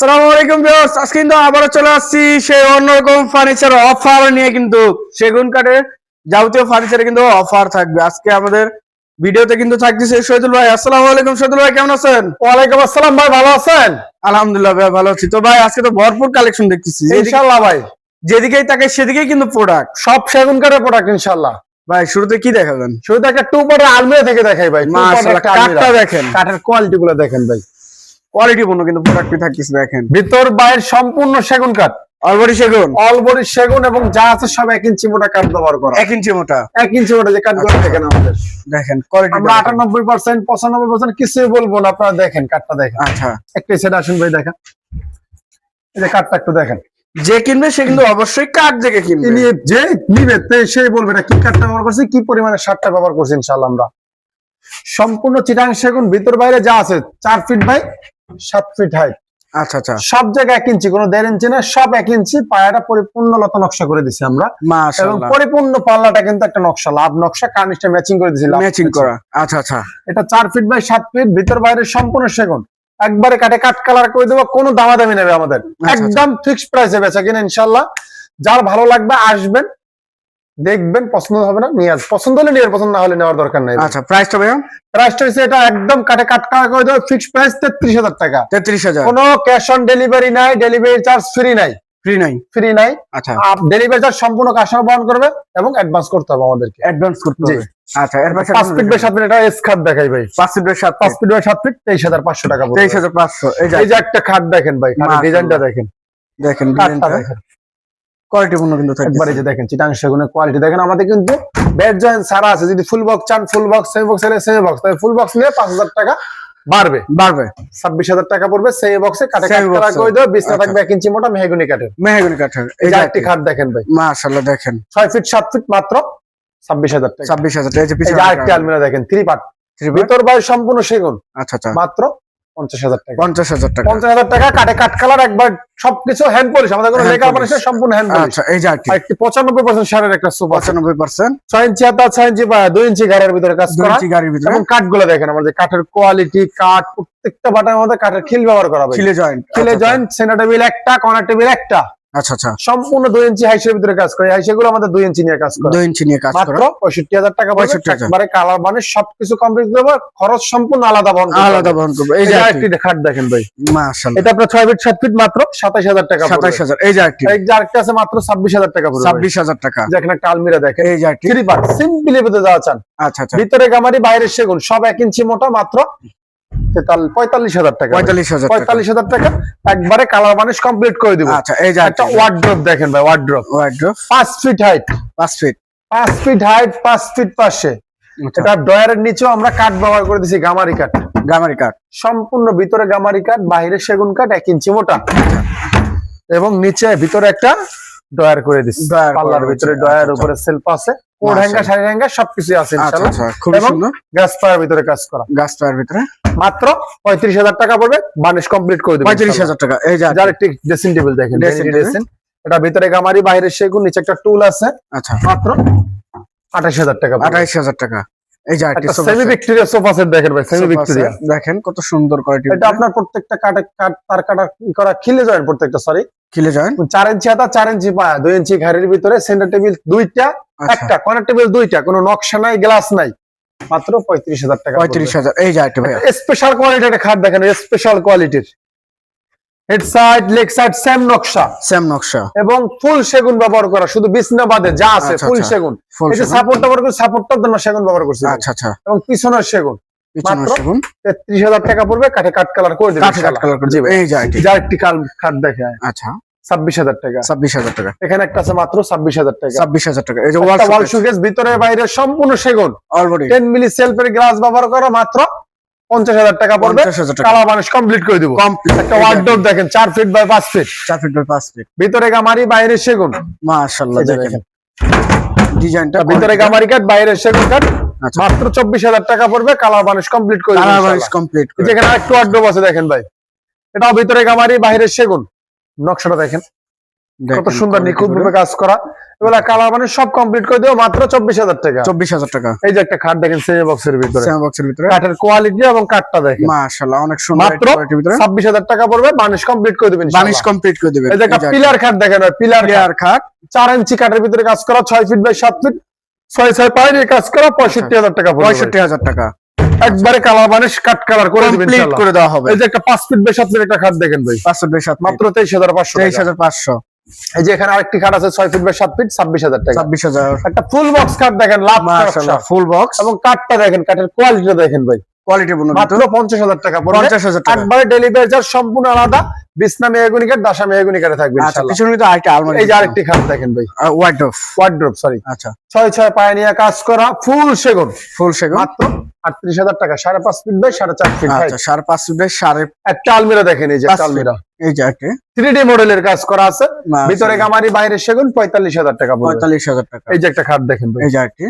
সালামু আলাইকুম ভিউয়ার্স আজকে কিন্তু আবারও চলে আসছি সেই অন্যরকম ফার্নিচার অফার নিয়ে কিন্তু সেগুন কাঠের যাবতীয় ফার্নিচারে কিন্তু অফার থাকবে। আজকে আমাদের ভিডিওতে কিন্তু থাকতেছে শহীদুল ভাই। আসসালামু আলাইকুম শহীদুল ভাই কেমন আছেন? ওয়ালাইকুম আসসালাম ভাই ভালো আছেন? আলহামদুলিল্লাহ ভাই ভালো আছি। তো ভাই আজকে তো ভরপুর কালেকশন দেখতেছি। ভাই। যেদিকেই তাকে সেদিকেই কিন্তু প্রোডাক্ট সব সেগুন কাঠের প্রোডাক্ট ইনশাল্লাহ ভাই শুরুতে কি দেখাবেন? শুধু একটা টু পার্টের আলমিরা থেকে দেখাই ভাই। মাশাআল্লাহ কাঠটা দেখেন। কাঠের কোয়ালিটি গুলো দেখেন ভাই। কোয়ালিটি পূর্ণ কিন্তু প্রোডাক্টই থাকতেছে দেখেন ভিতর বাইরের সম্পূর্ণ সেগুন কাঠ। অলবডি সেগুন। অলবডি সেগুন এবং যা আছে সব এক ইঞ্চি মোটা কাঠ ব্যবহার করা। এক ইঞ্চি মোটা। এক ইঞ্চি মোটা যে কাঠগুলো দেখেন আমাদের। দেখেন কোয়ালিটি আমরা আটানব্বই পার্সেন্ট পঁচানব্বই পার্সেন্ট কিছুই বলব না আপনারা দেখেন কাঠটা দেখেন। আচ্ছা। একটা সেটা আসুন ভাই দেখেন। এই যে কাঠটা একটু দেখেন। যে কিনবে সে কিন্তু অবশ্যই কাঠ দেখে কিনবে। যে নিবে সেই বলবে না কি কাঠটা ব্যবহার করছে কি পরিমাণে সারটা ব্যবহার করছে ইনশাল্লাহ আমরা। সম্পূর্ণ চিটাং সেগুন ভিতর বাইরে যা আছে চার ফিট বাই সাত ফিট হাইট আচ্ছা আচ্ছা। সব জায়গায় এক ইঞ্চি কোনো দেড় ইঞ্চি না সব এক ইঞ্চি পায়াটা পরিপূর্ণ লতা নকশা করে দিছি আমরা। এবং পরিপূর্ণ পাল্লাটা কিন্তু একটা নকশা লাভ নকশা কার্নিশটা ম্যাচিং করে দিছি ম্যাচিং করা। আচ্ছা আচ্ছা। এটা চার ফিট বাই সাত ফিট ভিতর বাইরে সম্পূর্ণ সেগুন। একবারে কাটে কাট কালার করে দেবো কোনো দামাদামি নেবে আমাদের। আচ্ছা। একদম ফিক্সড প্রাইসে বেচা কিনা ইনশাল্লাহ যার ভালো লাগবে আসবেন। দেখবেন পছন্দ হবে না নিয়ে আস পছন্দ হলে নিয়ে পছন্দ না হলে নেওয়ার দরকার নাই। আচ্ছা প্রাইসটা ভাইয়া? প্রাইসটা হচ্ছে এটা একদম কাটে কাট করে দেবো ফিক্সড প্রাইস তেত্রিশ হাজার টাকা। তেত্রিশ হাজার। কোনো ক্যাশ অন ডেলিভারি নাই ডেলিভারি চার্জ ফ্রি নাই। ফ্রি নাই? ফ্রি নাই। আচ্ছা। ডেলিভারি চার্জ সম্পূর্ণ কাস্টমার বহন করবে এবং অ্যাডভান্স করতে হবে আমাদেরকে। অ্যাডভান্স করতে হবে। আচ্ছা এর পাশে পাঁচ ফিট বাই সাত ফিট এটা এস খাট দেখাই ভাই। পাঁচ ফিট বাই সাত পাঁচ ফিট বাই সাত ফিট তেইশ হাজার পাঁচশো টাকা পড়বে। তেইশ হাজার পাঁচশো এই যে একটা খাট দেখেন ভাই মাশাআল্লাহ। ডিজাইনটা দেখেন। দেখেন কাঠটা দেখেন। কোয়ালিটি পূর্ণ কিন্তু একবারে যে দেখেন চিটাং সেগুনের কোয়ালিটি দেখেন আমাদের কিন্তু বেড জয়েন্ট সারা আছে যদি ফুল বক্স চান ফুল বক্স সেমি বক্স এলে সেমি বক্স তবে ফুল বক্স নিয়ে পাঁচ হাজার টাকা বাড়বে। বাড়বে। ছাব্বিশ হাজার টাকা পড়বে সেমি বক্সে কাটে Semi কাট box এ। করে দেবে বিছনা। থাকবে এক ইঞ্চি মোটা মেহগুনি কাঠের। মেহগনি কাঠের। এই একটি খাট দেখেন ভাই। মাশাআল্লাহ দেখেন। ছয় ফিট সাত ফিট মাত্র ছাব্বিশ হাজার টাকা। ছাব্বিশ হাজার এই যে এই পিছনে আরেকটি আলমিরা দেখেন থ্রি পার্ট ভিতর বাইরে সম্পূর্ণ সেগুন। আচ্ছা আচ্ছা। মাত্র পঞ্চাশ হাজার টাকা। পঞ্চাশ হাজার টাকা। পঞ্চাশ হাজার টাকা কাটে। কাট কালার একবার সবকিছু হ্যান্ড পলিশ আমাদের কোনো Hand লেখা পলিশ সম্পূর্ণ হ্যান্ড পলিশ আচ্ছা এই যে একটি পঁচানব্বই পার্সেন্ট সারের একটা সোফা পঁচানব্বই পার্সেন্ট ছয় ইঞ্চি হাতা ছয় ইঞ্চি বা দুই ইঞ্চি গাড়ির ভিতরে কাজ দুই ইঞ্চি গাড়ির ভিতরে। এবং কাঠগুলো দেখেন আমাদের কাঠের কোয়ালিটি কাঠ প্রত্যেকটা বাটার মধ্যে কাঠের খিল ব্যবহার করা হবে। খিলে জয়েন্ট খিলে জয়েন্ট সেনা টেবিল একটা কর্নার টেবিল একটা। আচ্ছা আচ্ছা। সম্পূর্ণ দুই ইঞ্চি হাইসের ভিতরে কাজ করে। হাইসে গুলো আমাদের দুই ইঞ্চি নিয়ে কাজ করে। দুই ইঞ্চি নিয়ে কাজ মাত্র পঁয়ষট্টি হাজার টাকা পড়বে 65,000 একবারে কালার মানে সবকিছু কমপ্লিট খরচ সম্পূর্ণ আলাদা বহন আলাদা বহন করব। এই এই যে যে আরেকটি আরেকটি খাট দেখেন ভাই। মাশাআল্লাহ। এটা আপনার ছয় ফিট সাত ফিট মাত্র সাতাশ হাজার টাকা সাতাশ হাজার। এই যে এই যে আরেকটা আছে মাত্র ছাব্বিশ হাজার টাকা ছাব্বিশ হাজার টাকা। যেখানে একটা আলমিরা দেখেন। এই যে আরেকটি সিম্পলি ভিতরে যাওয়া চান। আচ্ছা আচ্ছা। ভিতরে গামারি বাইরে সেগুন সব এক ইঞ্চি মোটা মাত্র পঁয়তাল্লিশ হাজার টাকা। পঁয়তাল্লিশ হাজার পঁয়তাল্লিশ হাজার টাকা একবারে কালার বানিশ কমপ্লিট করে দিব। আচ্ছা এই যে একটা ওয়ার্ড্রপ দেখেন ভাই ওয়ার্ড্রপ ওয়ার্ড্রোব পাঁচ ফিট হাইট পাঁচ ফিট পাঁচ ফিট হাইট পাঁচ ফিট পাশে। আচ্ছা। এটা ডয়ারের নিচেও আমরা কাঠ ব্যবহার করে দিছি গামারি কাঠ গামারি কাঠ সম্পূর্ণ ভিতরে গামারি কাঠ বাহিরে সেগুন কাঠ এক ইঞ্চি মোটা। এবং নিচে ভিতরে একটা ডয়ার করে দিছি। পাল্লার ভিতরে ডয়ার আচ্ছা, উপরে সেলফ আছে। কোড। হ্যাঙ্গার শাড়ি হ্যাঙ্গার সবকিছু আছে আচ্ছা ইনশাআল্লাহ। আচ্ছা এবং সুন্দর। গ্যাস পায়ার ভিতরে কাজ করা। গাছ পায়ের ভিতরে? মাত্র পঁয়ত্রিশ হাজার টাকা পড়বে। বানিশ কমপ্লিট করে দেবে পঁয়ত্রিশ হাজার টাকা। এই যে যার একটি ড্রেসিং টেবিল দেখেন ড্রেসিং এটা ভিতরে গামারি বাইরে সেগুন নিচে একটা টুল আছে। আচ্ছা। মাত্র আঠাশ হাজার টাকা আঠাইশ হাজার টাকা। এই যে আরেকটি সেমি ভিক্টোরিয়া সোফা সেট দেখেন ভাই সেমি ভিক্টোরিয়া দেখেন কত সুন্দর কোয়ালিটি এটা আপনার প্রত্যেকটা কাটে কাট তার কাটা করা খিলে প্রত্যেকটা সরি খিলে ইঞ্চি ইঞ্চি পায়া ইঞ্চি ঘাড়ির ভিতরে সেন্টার টেবিল দুইটা আচ্ছা। একটা। কর্নার টেবিল দুইটা কোনো নকশা নাই গ্লাস নাই। মাত্র পঁয়ত্রিশ হাজার টাকা পঁয়ত্রিশ হাজার এই যে আরেকটি স্পেশাল কোয়ালিটির একটা খাট দেখেন স্পেশাল কোয়ালিটির head side leg side same নকশা। সেম নকশা। এবং ফুল সেগুন ব্যবহার করা শুধু বিছনা বাদে যা আছে আচ্ছা, ফুল আচ্ছা। সেগুন। এই যে সাপোর্ট ব্যবহার করে সাপোর্টটার জন্য সেগুন ব্যবহার করছি। আচ্ছা আচ্ছা। এবং পিছনের সেগুন তেত্রিশ হাজার টাকা পড়বে কাঠে কাঠ কালার করে দেবে কাঠে কালার করে দিবে এই যা একটি কাল খাট দেখে আচ্ছা। ছাব্বিশ হাজার টাকা। ছাব্বিশ হাজার টাকা। এখানে একটা আছে মাত্র ছাব্বিশ হাজার টাকা। ছাব্বিশ হাজার টাকা। এই যে ওয়াল ওয়াল শোকেস ভিতরে বাইরে সম্পূর্ণ সেগুন। অলরেডি টেন মিলি সেলফের গ্লাস ব্যবহার করা মাত্র পঞ্চাশ হাজার টাকা পড়বে। মানুষ কমপ্লিট করে দিব। একটা দেখেন চার ফিট বাই পাঁচ ফিট চার ফিট বাই পাঁচ ফিট ভিতরে গামারি বাইরে সেগুন। দেখেন। ডিজাইনটা ভিতরে গামারি কাঠ বাইরে সেগুন কাঠ আচ্ছা। মাত্র চব্বিশ হাজার টাকা পড়বে কালার মানুষ কমপ্লিট করে কালার ইনশাআল্লাহ। কমপ্লিট যেখানে আছে দেখেন ভাই। এটাও ভিতরে গামারি বাইরে সেগুন। নকশাটা দেখেন। কত সুন্দর নিখুঁত ভাবে কাজ করা। এগুলা কালার মানে সব কমপ্লিট করে দেবো মাত্র চব্বিশ হাজার টাকা। চব্বিশ হাজার টাকা। এই যে একটা খাট দেখেন সেমি বক্সের ভিতরে। সেম বক্সের ভিতরে। কাঠের কোয়ালিটি এবং কাঠটা দেখেন। মাশাআল্লাহ অনেক সুন্দর মাত্র ছাব্বিশ হাজার টাকা পড়বে বানিশ কমপ্লিট করে দেবেন বানিশ কমপ্লিট করে দিবেন। এই যে একটা পিলার খাট দেখেন পিলার প্লেয়ার খাট চার ইঞ্চি কাঠের ভিতরে কাজ করা ছয় ফিট বাই সাত ফিট ছয় ছয় পায়ে নিয়ে কাজ করা পঁয়ষট্টি হাজার টাকা পঁয়ষট্টি হাজার টাকা। একবারে কালার মানে কাট কালার করে দিবেন ইনশাআল্লাহ। করে দেওয়া হবে। এই যে একটা পাঁচ ফিট বাই সাত ফিট একটা খাট দেখেন ভাই। পাঁচশো দুই সাত মাত্র তেইশ হাজার পাঁচশো তেইশ টাকা। হাজার পাঁচশো। এই যে এখানে আরেকটি খাট আছে 6 ফিট বাই 7 ফিট ছাব্বিশ হাজার টাকা। ছাব্বিশ হাজার। একটা ফুল বক্স খাট দেখেন লাভ মাশাআল্লাহ ফুল বক্স এবং কাটটা দেখেন কাটের কোয়ালিটিটা দেখেন ভাই। মাত্র পঞ্চাশ হাজার টাকা পঞ্চাশ হাজার টাকা। একবারে ডেলিভারি চার্জ সম্পূর্ণ আলাদা বিছনা দাসা থাকবে আচ্ছা ইনশাআল্লাহ। পিছনে কিন্তু আরেকটা আলমারি এই যে আরেকটি খাট দেখেন ভাই। সরি আচ্ছা। ছয় ছয় পায়ে নিয়ে কাজ করা ফুল সেগুন। ফুল সেগুন। মাত্র আটত্রিশ হাজার টাকা সাড়ে পাঁচ ফিট বাই সাড়ে চার ফিট আচ্ছা সাড়ে পাঁচ ফিটের সাড়ে একটা আলমিরা দেখেন এই যে আলমিরা। এই যে একটা। থ্রি ডি মডেলের কাজ করা আছে। ভিতরে গামারি বাইরে সেগুন পঁয়তাল্লিশ হাজার টাকা পঁয়তাল্লিশ হাজার টাকা। এই যে একটা খাট দেখেন এই যে একটি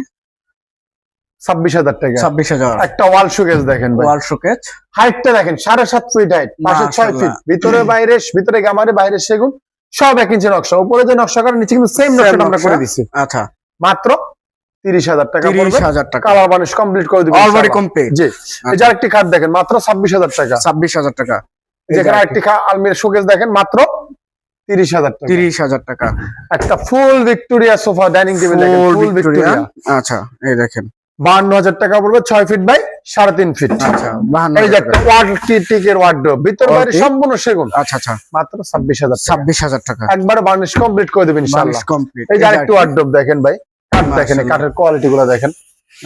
ছাব্বিশ হাজার টাকা। ছাব্বিশ হাজার। একটা ওয়াল শুকেস দেখেন ওয়াল শোকেজ হাইটটা দেখেন সাড়ে সাত ফিট হাইট পাশে ছয় ফিট ভিতরে বাইরে ভিতরে গামারি বাইরে সেগুন সব এক ইঞ্চি নকশা। উপরে যে নকশা করা নিচে কিন্তু সেম নকশা আমরা করে দিচ্ছি আচ্ছা। মাত্র তিরিশ হাজার টাকা তিরিশ হাজার টাকা। কালার বানিশ কমপ্লিট করে দিবেন অলরেডি ইনশাআল্লাহ। কমপ্লিট জি। এই যে আরেকটি খাট দেখেন মাত্র ছাব্বিশ হাজার টাকা। ছাব্বিশ হাজার টাকা। যেখানে আলমির শোকেস দেখেন মাত্র তিরিশ হাজার টাকা। তিরিশ হাজার টাকা। একটা full Victoria sofa dining table দেখেন ফুল ভিক্টোরিয়া আচ্ছা এই দেখেন। বান্ন হাজার টাকা পড়বে ছয় ফিট বাই সাড়ে তিন ফিট আচ্ছা এই যে একটা ওয়ার্ড টিকের ওয়ার্ড্রোব ভিতর বাইরে সম্পূর্ণ সেগুন। আচ্ছা আচ্ছা। মাত্র ছাব্বিশ হাজার ছাব্বিশ হাজার টাকা। একবারে বার্নিশ কমপ্লিট করে দেবেন ইনশাআল্লাহ। কমপ্লিট এই যে আরেকটু ওয়ার্ড্রোব দেখেন ভাই। কাঠ দেখেন কাঠের কোয়ালিটি গুলো দেখেন।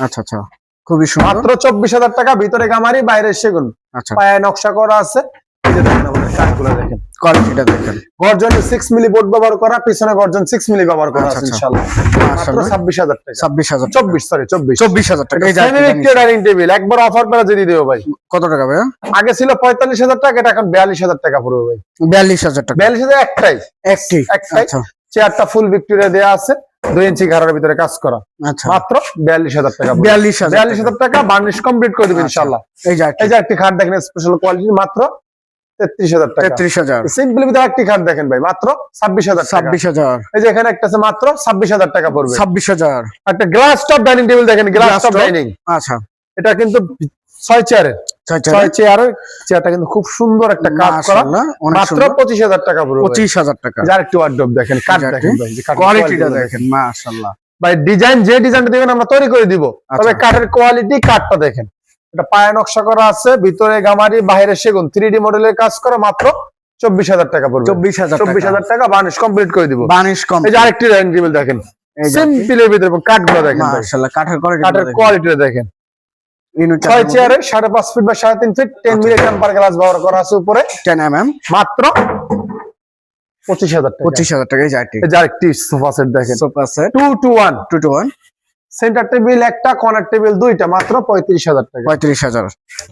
আচ্ছা আচ্ছা। খুবই সুন্দর। মাত্র চব্বিশ হাজার টাকা ভিতরে গামারি বাইরে সেগুন। আচ্ছা। পায়ে নকশা করা আছে। এই যে দেখেন আমাদের কাঠগুলো দেখেন। কোয়ালিটিটা দেখেন। গর্জন সিক্স মিলি বোর্ড ব্যবহার করা পিছনে গর্জন সিক্স মিলি ব্যবহার করা আচ্ছা, আছে আচ্ছা। ইনশাআল্লাহ। মাত্র টাকা। ছাব্বিশ হাজার চব্বিশ সরি চব্বিশ। চব্বিশ হাজার টাকা। এই যে সেমি আরেকটা জিনিস। ডাইনিং টেবিল একবার অফার পেলে যদি দেবো ভাই। কত টাকা ভাইয়া? আগে ছিল পঁয়তাল্লিশ হাজার টাকা এটা এখন বিয়াল্লিশ হাজার টাকা পড়বে ভাই। বিয়াল্লিশ হাজার টাকা। বিয়াল্লিশ হাজার একটাই একটাই আচ্ছা। চেয়ারটা ফুল ভিক্টোরিয়া দেওয়া আছে দুই ইঞ্চি ভিতরে কাজ করা। আচ্ছা। মাত্র বিয়াল্লিশ হাজার টাকা বিয়াল্লিশ হাজার হাজার টাকা। বার্নিশ কমপ্লিট করে দেবে আচ্ছা। ইনশাল্লাহ এই যে একটি খাট দেখেন স্পেশাল কোয়ালিটি মাত্র তেত্রিশ হাজার টাকা। তেত্রিশ হাজার। সিম্পল ভিতরে একটি খাট দেখেন ভাই মাত্র ছাব্বিশ হাজার ছাব্বিশ হাজার। এই যে এখানে একটা আছে মাত্র ছাব্বিশ হাজার টাকা পড়বে। ছাব্বিশ হাজার। একটা গ্লাস টপ ডাইনিং টেবিল দেখেন গ্লাস টপ ডাইনিং আচ্ছা। এটা কিন্তু ছয় চেয়ারের ছয় ছয় চেয়ারের চেয়ারটা কিন্তু খুব সুন্দর একটা কাজ করা। মাত্র পঁচিশ হাজার টাকা পড়বে পঁচিশ হাজার টাকা। যার একটু ওয়ার্ডরোব দেখেন কাঠ দেখেন কোয়ালিটিটা দেখেন মাশাআল্লাহ। ভাই ডিজাইন যে ডিজাইনটা দিবেন আমরা তৈরি করে দিব। তবে। কাঠের কোয়ালিটি কাঠটা দেখেন। এটা পায়ে নকশা করা আছে ভিতরে গামারি বাইরে সেগুন। থ্রি ডি মডেলের কাজ করা মাত্র চব্বিশ হাজার টাকা পড়বে। চব্বিশ হাজার চব্বিশ হাজার টাকা বানিশ কমপ্লিট করে দিব। বানিশ কম এই যে আরেকটি ডাইনিং টেবিল দেখেন। সিম্পলের ভিতরে কাঠগুলো দেখেন মাশাআল্লাহ কাঠের কোয়ালিটি কাঠের কোয়ালিটিটা দেখেন। ছয় চেয়ারে সাড়ে পাঁচ ফিট বা সাড়ে তিন feet ten milli temper glass ব্যবহার করা আছে উপরে। টেন এম এম মাত্র পঁচিশ হাজার টাকা। পঁচিশ হাজার টাকা এই যে আরেকটি। এই যে আরেকটি সোফা সেট দেখেন। Sofa set two two one two two one centre table একটা কর্নার টেবিল দুইটা মাত্র পঁয়ত্রিশ হাজার টাকা। পঁয়ত্রিশ হাজার।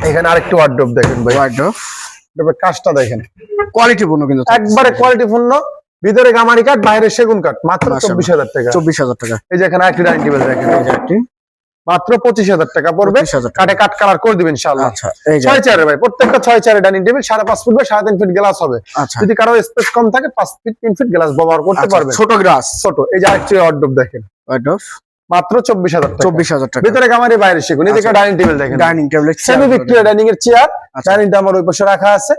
এখানে আরেকটি ওয়ার্ডরোব দেখেন ভাই। ওয়াইড্রোপ তবে কাজটা দেখেন। কোয়ালিটি পূর্ণ কিন্তু একবারে কোয়ালিটি পূর্ণ। ভিতরে গামারি কাঠ বাইরে সেগুন কাঠ মাত্র। চব্বিশ হাজার টাকা। চব্বিশ হাজার টাকা। এই যে এখানে আরেকটি ডাইনিং টেবিল দেখেন। এই যে একটি মাত্র পঁচিশ হাজার টাকা পড়বে। কাঠে কাঠ কালার করে দিবেন ইনশাল্লাহ আচ্ছা ছয় চেয়ারে ভাই প্রত্যেকটা ছয় চারে ডাইনিং টেবিল সাড়ে পাঁচ ফিট বা সাড়ে তিন ফিট গ্লাস হবে। আচ্ছা। যদি কারও স্পেস কম থাকে পাঁচ ফিট তিন ফিট গ্লাস ব্যবহার করতে আচ্ছা, পারবে। ছোট গ্লাস ছোট। এই যে আরেকটি ওয়ার্ডরোব দেখেন। ওয়াইড্রোপ মাত্র চব্বিশ হাজার চব্বিশ হাজার টাকা। ভিতরে কামারে বাইরে শিখুন এদিকে। ডাইনিং টেবিল দেখেন। Dining table semi Victoria dining এর চেয়ার আচ্ছা। ডাইনিংটা আমার ওই পাশে রাখা আছে।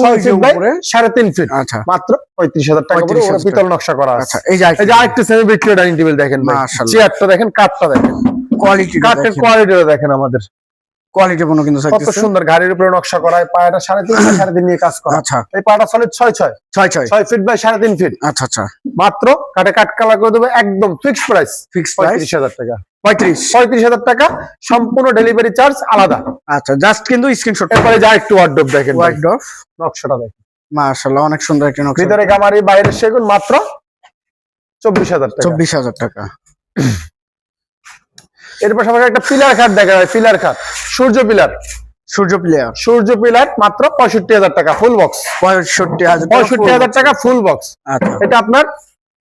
ছয় ফিট উপরে। সাড়ে তিন ফিট আচ্ছা। মাত্র পঁয়ত্রিশ হাজার টাকা পড়বে 35,000 ওরা পিতল নকশা করা আছে। আচ্ছা এই যে আরেকটা। সেমি ভিক্টোরিয়া ডাইনিং টেবিল দেখেন চেয়ারটা দেখেন কাঠটা দেখেন। কোয়ালিটি কাঠের কোয়ালিটিটা দেখেন আমাদের। কোয়ালিটি কিন্তু কত সুন্দর গাড়ির উপরে নকশা করা পায়াটা সাড়ে তিন সাড়ে তিন নিয়ে কাজ করা। আচ্ছা। এই পায়াটা সলিড ছয় ছয়। ছয় ছয়। ছয় ফিট বাই সাড়ে তিন ফিট আচ্ছা আচ্ছা। মাত্র কাঠ কালার করে দেবে একদম ফিক্স প্রাইস ফিক্স প্রাইস পঁয়ত্রিশ হাজার টাকা। পঁয়ত্রিশ। পঁয়ত্রিশ হাজার টাকা সম্পূর্ণ ডেলিভারি চার্জ আলাদা। আচ্ছা জাস্ট কিন্তু স্ক্রিনশট এরপরে যা একটু ওয়ার্ডরোব দেখেন ভাই। ওয়াইড্রোপ নকশাটা দেখেন। মাশাআল্লাহ অনেক সুন্দর একটা নকশা। ভিতরে গামারি বাইরের সেগুন মাত্র চব্বিশ হাজার টাকা। চব্বিশ হাজার টাকা। এরপর সবাই একটা পিলার খাট দেখা যায় পিলার খাট। Surya pillar Surya player Surya pillar মাত্র পঁয়ষট্টি হাজার টাকা ফুল বক্স পঁয়ষট্টি হাজার পঁয়ষট্টি হাজার টাকা ফুল বক্স আচ্ছা। এটা আপনার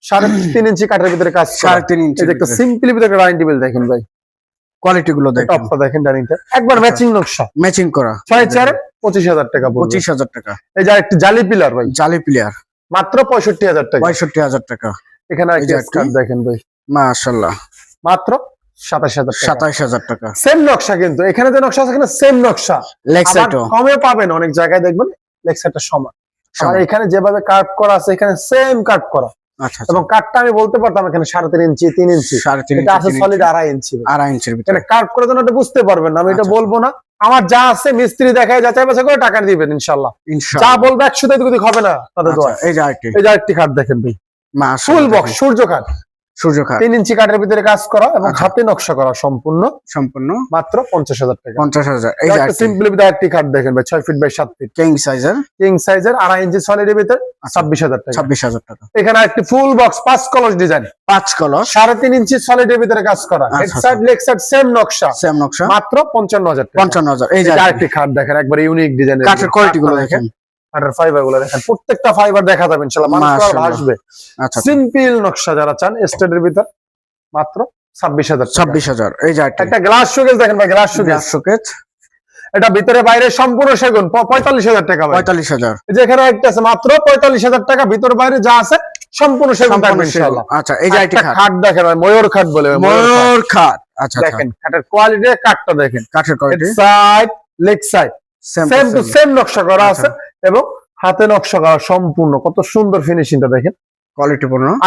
সাড়ে তিন ইঞ্চি কাঠের ভিতরে কাজ সাড়ে তিন ইঞ্চি একটা সিম্পলি ভিতরে ডাইনিং টেবিল দেখেন ভাই। কোয়ালিটি গুলো দেখেন। টপটা দেখেন ডাইনিংটা একবার ম্যাচিং নকশা। ম্যাচিং করা। ছয় চেয়ারে পঁচিশ হাজার টাকা পঁচিশ হাজার টাকা। এই যে একটি জালি পিলার ভাই। জালি প্লেয়ার মাত্র পঁয়ষট্টি হাজার টাকা। পঁয়ষট্টি হাজার টাকা। এখানে দেখেন ভাই। মাশাল্লাহ মাত্র সাতাশ হাজার টাকা। সাতাইশ হাজার টাকা। সেম নকশা কিন্তু। এখানে যে নকশা আছে এখানে সেম নকশা। কমে পাবেন অনেক জায়গায় দেখবেন সমান। আর এখানে যেভাবে করা আছে এখানে সেম করা। আচ্ছা এবং কাটটা আমি বলতে পারতাম এখানে সাড়ে তিন ইঞ্চি তিন ইঞ্চি। সাড়ে এটা আছে সলিড আড়াই ইঞ্চি। আড়াই ইঞ্চির ভিতরে। বুঝতে পারবেন না আমি এটা আচ্ছা। বলব না। আমার যা আছে মিস্ত্রি দেখায় যাচাই বাছাই করে টাকা দিবেন ইনশাল্লাহ যা বলবে একশো দিক হবে না তাদের আচ্ছা, দোয়া এই যে আরেকটি। এই যে আরেকটি কাঠ দেখেন ভাই। ফুল বক্স সূর্য কাঠ সূর্য খাট। তিন ইঞ্চি কাঠের ভিতরে কাজ করা এবং আচ্ছা। হাতে নকশা করা সম্পূর্ণ। সম্পূর্ণ। মাত্র পঞ্চাশ হাজার টাকা। পঞ্চাশ হাজার। এই সিম্পলি আরেকটি। কাঠ দেখেন ভাই ছয় ফিট বাই সাত ফিট কিং সাইজের কিং সাইজের আড়াই ইঞ্চি সলিডের ভিতরে ছাব্বিশ হাজার টাকা। ছাব্বিশ হাজার টাকা। এখানে একটি ফুল বক্স পাঁচ কলস ডিজাইন পাঁচ কলস সাড়ে তিন ইঞ্চি সলিডের ভিতরে কাজ করা। আচ্ছা, head side leg side same নকশা। সেম নকশা। মাত্র পঞ্চান্ন হাজার পঞ্চান্ন হাজার। এই যে। আরেকটি। খাট দেখেন একবার ইউনিক ডিজাইন কাঠের কোয়ালিটি গুলো দেখেন। কাঠের ফাইবারগুলো দেখেন প্রত্যেকটা ফাইবার দেখা যাবে ইনশাল্লাহ মানুষ আর। ভাসবে। আচ্ছা সিম্পল নকশা যারা চান স্টেটের ভিতর মাত্র ছাব্বিশ হাজার ছাব্বিশ হাজার এই যে একটা গ্লাস শোকেস দেখেন ভাই গ্লাস শোকেস শোকেস এটা ভিতরে বাইরে সম্পূর্ণ সেগুন পঁয়তাল্লিশ হাজার টাকা পঁয়তাল্লিশ হাজার। এই যে এখানে একটা আছে মাত্র পঁয়তাল্লিশ হাজার টাকা ভিতর বাইরে যা আছে সম্পূর্ণ সেগুন থাকবে সেগুন। আচ্ছা এই যে একটা খাট। খাট দেখেন ভাই ময়ূর খাট বলে ময়ূর খাট। আচ্ছা আচ্ছা। দেখেন খাটের কোয়ালিটি কাঠটা দেখেন। কাঠের quality side leg side same to same নকশা করা আচ্ছা। আছে এবং হাতে নকশা করা সম্পূর্ণ। কত সুন্দর ফিনিশিংটা দেখেন।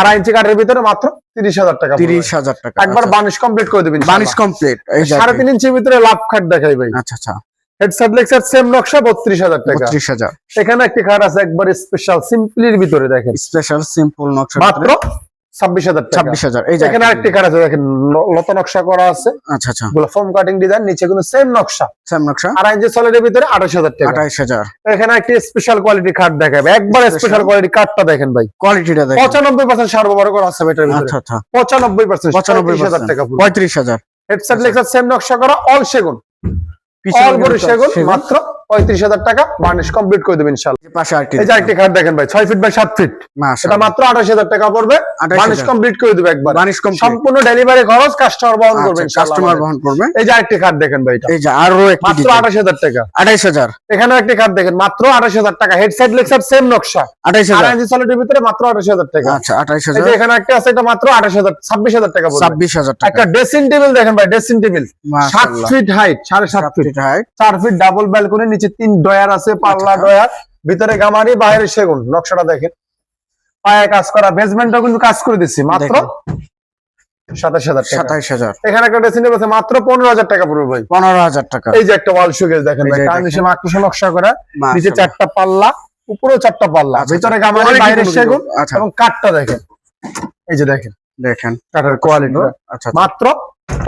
আড়াই ইঞ্চি কাঠের ভিতরে মাত্র তিরিশ হাজার টাকা তিরিশ হাজার টাকা একবার আচ্ছা। বানিশ কমপ্লিট করে দেবেন বানিশ কমপ্লিট সাড়ে তিন ইঞ্চির ভিতরে লাভ খাট দেখাই ভাই। আচ্ছা আচ্ছা। সেম নকশা বত্রিশ হাজার টাকা। বত্রিশ হাজার। এখানে একটি খাট আছে একবার স্পেশাল সিম্পলির ভিতরে দেখেন। স্পেশাল সিম্পল নকশা মাত্র ছাব্বিশ হাজার ছাব্বিশ হাজার এই এখানে আরেকটি খাট আছে দেখেন লতা নকশা করা আছে। আচ্ছা আচ্ছা। গুলো ফোম কাটিং ডিজাইন নিচে কিন্তু সেম নকশা। সেম নকশা। আড়াই ইঞ্চি সলিডের ভিতরে আঠাশ হাজার টাকা। আঠাইশ হাজার। এখানে একটি স্পেশাল কোয়ালিটি খাট দেখাবে। একবার স্পেশাল কোয়ালিটি কাঠটা দেখেন ভাই। কোয়ালিটিটা দেখেন। পঁচানব্বই পার্সেন্ট সার্বভৌম করা আছে এটার ভিতরে। আচ্ছা আচ্ছা। পঁচানব্বই পার্সেন্ট পঁচানব্বই হাজার টাকা পঁয়ত্রিশ হাজার। হেডসেট সেম নকশা করা অল সেগুন। সেগুন সেগুন। মাত্র পঁয়ত্রিশ হাজার টাকা বার্নিশ কমপ্লিট করে দেবেন ইনশাল্লাহ এই পাশে আরেকটি এই যে একটি খাট দেখেন ভাই ছয় ফিট বাই সাত ফিট এটা মাত্র আঠাশ হাজার টাকা পড়বে বার্নিশ কমপ্লিট করে দেবে একবার। বানিশ সম্পূর্ণ ডেলিভারি খরচ কাস্টমার বহন করবে আচ্ছা, কাস্টমার বহন করবে। এই যে আরেকটি খাট দেখেন ভাই এই যে আরও মাত্র আঠাশ হাজার টাকা। আঠাইশ হাজার। এখানে একটি খাট দেখেন মাত্র আঠাশ হাজার টাকা। হেডসেট লেক্সার সেম নকশা। আঠাইশ হাজার। ইঞ্চি ভিতরে মাত্র আঠাশ হাজার টাকা। আচ্ছা আঠাইশ হাজার। এখানে একটা আছে এটা মাত্র আঠাশ হাজার ছাব্বিশ হাজার টাকা ছাব্বিশ হাজার টাকা। একটা ড্রেসিং টেবিল দেখেন ভাই ড্রেসিং টেবিল সাত ফিট হাইট সাড়ে সাত ফিট হাইট চার ফিট ডাবল ব্যালকনি নিচে তিন ডয়ার আছে পাল্লা আচ্ছা। ডয়ার। ভিতরে গামারি বাইরে সেগুন। নকশাটা দেখেন। পায়ে কাজ করা বেসমেন্টও কিন্তু কাজ করে দিচ্ছি মাত্র সাতাশ হাজার টাকা। হাজার। এখানে একটা ড্রেসিং টেবিল আছে মাত্র পনেরো হাজার টাকা পড়বে ভাই। পনেরো হাজার টাকা। এই যে একটা ওয়াল শোকেস দেখেন ভাই কারণ নকশা করা। নিচে চারটা পাল্লা উপরেও চারটা পাল্লা। আচ্ছা, ভিতরে আচ্ছা। গামারি বাইরে সেগুন এবং কাঠটা দেখেন। এই যে দেখেন। দেখেন। কাঠের কোয়ালিটি আচ্ছা। মাত্র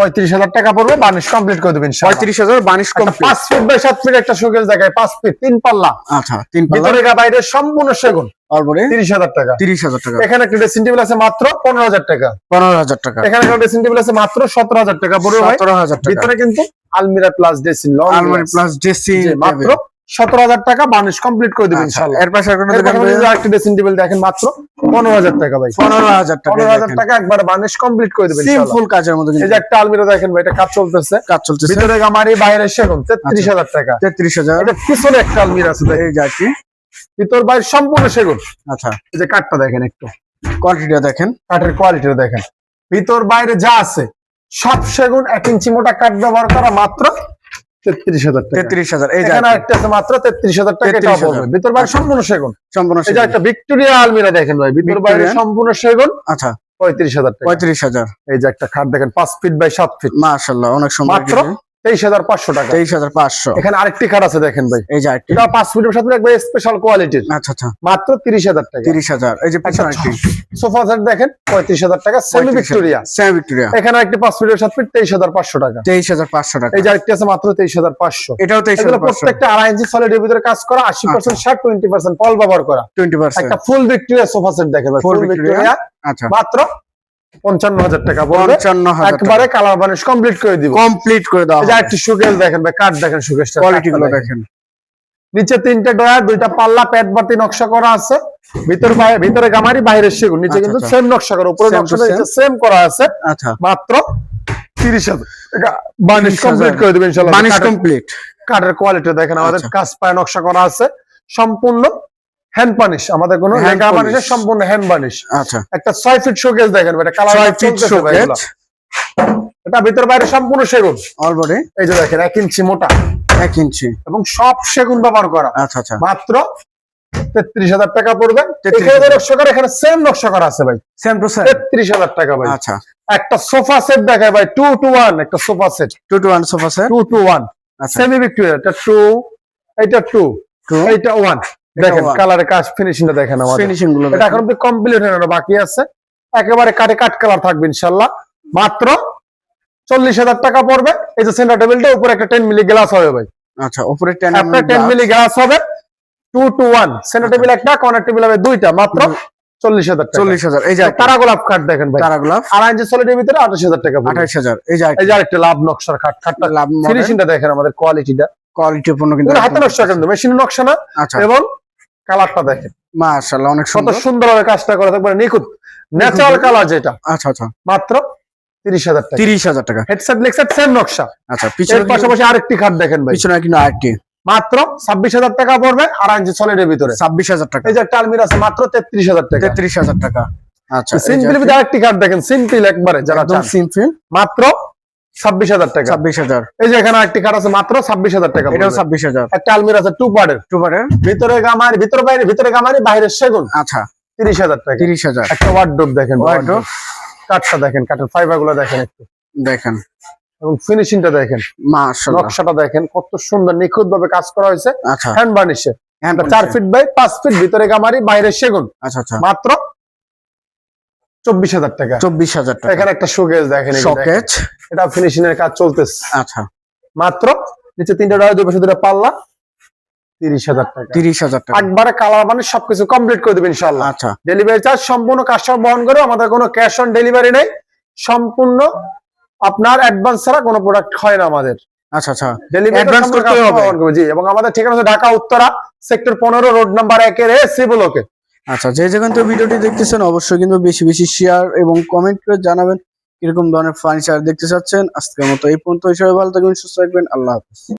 পঁয়ত্রিশ হাজার টাকা পড়বে বানিশ কমপ্লিট করে দেবেন পঁয়ত্রিশ হাজার বানিশ কমপ্লিট পাঁচ ফিট বাই সাত ফিট একটা শোকেস জায়গায় পাঁচ ফিট তিন পাল্লা। আচ্ছা তিন পাল্লা। বাইরে সম্পূর্ণ সেগুন। অল্পরে তিরিশ হাজার টাকা। তিরিশ হাজার টাকা। এখানে একটা ড্রেসিং টেবিল আছে মাত্র পনেরো হাজার টাকা। পনেরো হাজার টাকা। এখানে একটা ড্রেসিং টেবিল আছে মাত্র সতেরো হাজার টাকা পড়বে সতেরো হাজার টাকা। ভিতরে কিন্তু আলমিরা প্লাস ড্রেসিং আলমিরা প্লাস ড্রেসিং মাত্র সতেরো হাজার টাকা বানিশ কমপ্লিট করে দেবেন এর পাশে দেখেন আরেকটি ড্রেসিং টেবিল দেখেন মাত্র পনেরো হাজার টাকা ভাই। পনেরো হাজার টাকা পনেরো হাজার টাকা একবার বানিশ কমপ্লিট করে দেবেন। সিম্পল কাজের মধ্যে এই যে একটা আলমিরা দেখেন ভাই এটা কাজ চলতেছে। কাজ চলতেছে। ভিতরে গামারি বাইরে সেগুন তেত্রিশ আচ্ছা। হাজার টাকা। তেত্রিশ হাজার। এটা পিছনে একটা আলমিরা আছে। এই যাচ্ছি ভিতর বাইরে সম্পূর্ণ সেগুন। আচ্ছা। এই যে কাঠটা দেখেন একটু। কোয়ালিটিটা দেখেন। কাঠের কোয়ালিটিটা দেখেন। ভিতর বাইরে যা আছে সব সেগুন এক ইঞ্চি মোটা কাঠ ব্যবহার করা মাত্র তেত্রিশ হাজার তেত্রিশ হাজার এই এখানে একটা আছে মাত্র তেত্রিশ হাজার টাকা এটা পড়বে ভিতর বাইরে সম্পূর্ণ সেগুন। সম্পূর্ণ এই একটা ভিক্টোরিয়া আলমিরা দেখেন ভাই ভিতর বাইরে সম্পূর্ণ সেগুন। আচ্ছা। পঁয়ত্রিশ হাজার পঁয়ত্রিশ হাজার। এই যে একটা খাট দেখেন পাঁচ ফিট বাই সাত ফিট মাশাল্লাহ অনেক সময় মাত্র তেইশ হাজার পাঁচশো টাকা। তেইশ হাজার পাঁচশো। এখানে আরেকটি খাট আছে দেখেন ভাই। এই যে এটা পাঁচ ফিটের সাথে একবার স্পেশাল কোয়ালিটির আচ্ছা আচ্ছা। মাত্র তিরিশ হাজার টাকা। তিরিশ হাজার। এই যে সোফা সেট দেখেন পঁয়ত্রিশ হাজার টাকা সেমি ভিক্টোরিয়া সেম ভিক্টোরিয়া এখানে একটি পাঁচ ফিটের সাত ফিট তেইশ হাজার পাঁচশো টাকা। তেইশ হাজার পাঁচশো টাকা। এই যে আরেকটি আছে মাত্র তেইশ হাজার পাঁচশো। এটাও তেইশ হাজার প্রত্যেকটা আড়াই ইঞ্চি সলিডের ভিতরে কাজ করা আশি পার্সেন্ট ষাট টোয়েন্টি পার্সেন্ট পল ব্যবহার করা। টোয়েন্টি পার্সেন্ট একটা ফুল ভিক্টোরিয়া সোফা সেট দেখেন ফুল ভিক্টোরিয়া আচ্ছা। মাত্র পঞ্চান্ন হাজার টাকা পঞ্চান্ন একবারে কালার বানিশ কমপ্লিট করে দিব। কমপ্লিট করে দেওয়া এই যে একটি দেখেন ভাই কাঠ দেখেন সুকেসটা কোয়ালিটি গুলো দেখেন। নিচে তিনটে ডয়ার দুইটা পাল্লা প্যাট বাতি নকশা করা আছে। ভিতর ভিতরে গামারি বাইরে সেগুন। নিচে আচ্ছা, কিন্তু আচ্ছা। সেম নকশা করা উপরে নকশাটা সেম করা আছে। আচ্ছা। মাত্র তিরিশ হাজার। বানিশ কমপ্লিট করে দেবেন ইনশাল্লাহ বানিশ কমপ্লিট কাঠের কোয়ালিটি দেখেন। আমাদের আচ্ছা। কাজ পায় নকশা করা আছে। সম্পূর্ণ হ্যান্ড পানিশ আমাদের কোনো লেখা পানিশের সম্পূর্ণ হ্যান্ড পানিশ আচ্ছা। একটা ছয় ফিট শোকেস দেখেন ভাই, এটা কালার ছয় ফিট শোকেজ এটা ভিতর বাইরে সম্পূর্ণ সেগুন। অলরেডি এই যে দেখেন এক ইঞ্চি মোটা। এক ইঞ্চি। এবং সব সেগুন ব্যবহার করা। আচ্ছা আচ্ছা। মাত্র তেত্রিশ হাজার টাকা পড়বে। 33,000 এখানে নকশা করা এখানে সেম নকশা করা আছে ভাই। সেম টু সেম তেত্রিশ হাজার টাকা ভাই। আচ্ছা। একটা সোফা সেট দেখায় ভাই টু টু ওয়ান একটা sofa set two two one sofa set two two one semi Victoria এটা টু এটা টু টু এইটা ওয়ান দেখেন কাজ ফিনিশিংটা দেখেন আমাদের। ফিনিশিংগুলো এটা এখন কমপ্লিট হয়ে বাকি আছে। একেবারে কাটে কাট কালার থাকবে মাত্র চল্লিশ হাজার টাকা পড়বে। এই যে সেন্টার টেবিলটা উপরে একটা টেন মিলি গ্লাস হবে ভাই। আচ্ছা উপরে টেন মিলি গ্লাস হবে। Two two one centre. Table একটা কর্নার টেবিল হবে দুইটা মাত্র চল্লিশ হাজার চল্লিশ হাজার এই যে তারা গোলাপ খাট দেখেন ভাই। তারা গোলাপ। আর ইঞ্চি সলিডের ভিতরে আঠাশ হাজার টাকা। আঠাইশ হাজার এই যে এই যে আরেকটা লাভ নকশার খাট খাটটা লাভ ফিনিশিংটা দেখেন আমাদের কোয়ালিটিটা কোয়ালিটি পূর্ণ কিন্তু হাতে নকশা কিন্তু মেশিন নকশা না। আচ্ছা। এবং কালারটা দেখেন। মাশাআল্লাহ অনেক কত সুন্দর। সুন্দরভাবে কাজটা করা থাকবে নিখুঁত। ন্যাচারাল কালার যেটা। আচ্ছা আচ্ছা। মাত্র তিরিশ হাজার টাকা। তিরিশ হাজার টাকা। হেডসেট লেগসেট সেম নকশা। আচ্ছা এর পাশাপাশি আরেকটি খাট দেখেন ভাই। পিছনে কিন্তু আরেকটি। মাত্র ছাব্বিশ হাজার টাকা পড়বে আর সলিডের ভিতরে। ছাব্বিশ হাজার টাকা। এই যে একটা আলমির আছে মাত্র তেত্রিশ হাজার টাকা। তেত্রিশ হাজার টাকা। আচ্ছা সিম্পল ভিতরে আরেকটি খাট দেখেন সিম্পল একবারে যারা সিম্পল মাত্র ছাব্বিশ হাজার টাকা। ছাব্বিশ হাজার। এই যে এখানে আরেকটি খাট আছে মাত্র ছাব্বিশ হাজার টাকা এটাও ছাব্বিশ হাজার। একটা আলমির আছে টু পার্টের টুবারের ভিতরে গামারি ভিতরে বাইরে ভিতরে গামারি বাইরের সেগুন। আচ্ছা। তিরিশ হাজার টাকা। তিরিশ হাজার। একটা ওয়ার্ডরোব দেখেন Wardrobe। কাঠটা দেখেন কাঠের ফাইবারগুলো দেখেন একটু। দেখেন। এবং ফিনিশিংটা দেখেন। নকশাটা দেখেন কত সুন্দর নিখুঁত ভাবে কাজ করা হয়েছে। আচ্ছা। হ্যান্ড বার্নিশে হ্যাঁ, চার ফিট বাই পাঁচ ফিট ভিতরে গামারি বাইরে সেগুন। আচ্ছা আচ্ছা। মাত্র চব্বিশ হাজার টাকা। চব্বিশ হাজার টাকা। এখানে একটা শোকেস দেখেন। শকেজ এটা ফিনিশিং এর কাজ চলতেছে। আচ্ছা। মাত্র নিচে তিনটা ডয় দুই পাশে দুটো পাল্লা তিরিশ হাজার টাকা। তিরিশ হাজার টাকা। একবারে কালার মানে সবকিছু কমপ্লিট করে দেবেন ইনশাল্লাহ আচ্ছা। ডেলিভারি চার্জ সম্পূর্ণ কাস্টমার বহন করে আমাদের কোনো ক্যাশ অন ডেলিভারি নেই। সম্পূর্ণ আপনার অ্যাডভান্স ছাড়া কোনো প্রোডাক্ট হয় না আমাদের। আচ্ছা আচ্ছা। ডেলিভারি Advance করতে হবে। জি এবং আমাদের ঠিকানা হচ্ছে ঢাকা উত্তরা সেক্টর পনেরো রোড নাম্বার একের এ সি ব্লকে আচ্ছা যে যেখান থেকে ভিডিওটি দেখতেছেন অবশ্যই কিন্তু বেশি বেশি শেয়ার এবং কমেন্ট করে জানাবেন কীরকম ধরনের ফার্নিচার দেখতে চাচ্ছেন। আজকের মতো এই পর্যন্ত হিসাবে ভালো থাকবেন, সুস্থ থাকবেন, আল্লাহ হাফেজ।